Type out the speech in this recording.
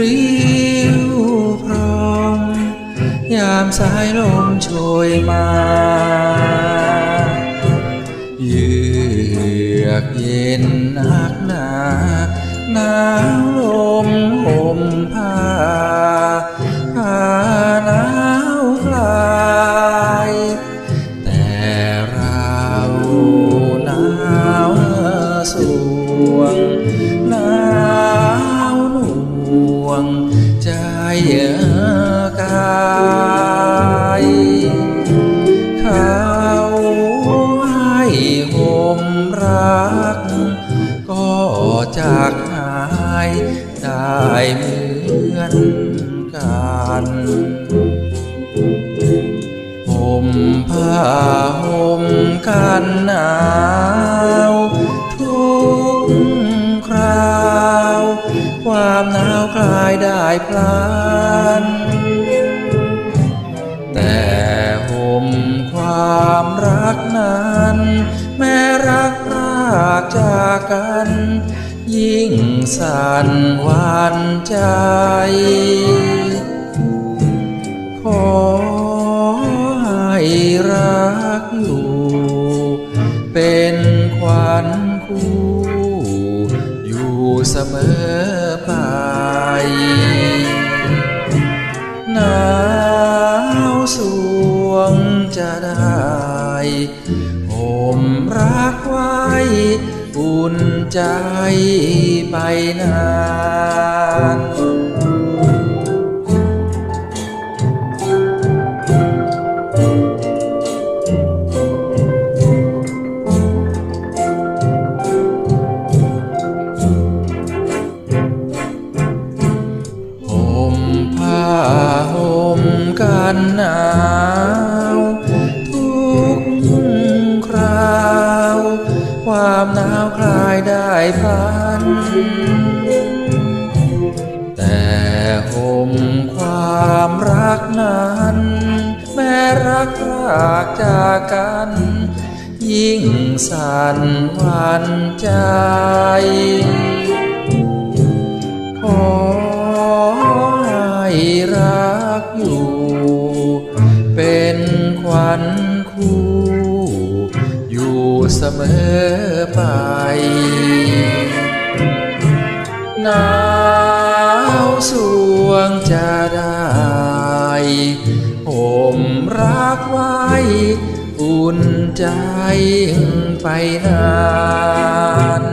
รีวพร้อมยามสายลมโชยมาเยือกเย็นหักหนาหนาวลมห่มผ้าผ้าหนาวคลายแต่เราหนาวสวง กายเขาให้ห่มรัก ก็จากหายได้เหมือนกันห่มผ้าห่มกันหนาว ความหนาวคลายได้พลันแต่ห่มความรักนั้น แม้รักรากจากกัน ยิ่งสั่นหวานใจ ขอให้รักอยู่ เป็นขวัญคู่ มอไป หนาวสวงจะได้ห่มรักไว้อุ่นใจไปนาน ความหนาวคลายได้พัน แต่ห่มความรักนั้น แม้รักรากจากกัน ยิ่งสั่นหวันใจขอให้รักอยู่ เสมอไป หนาวสวงจะได้ห่มรักไว้ อุ่นใจไปนาน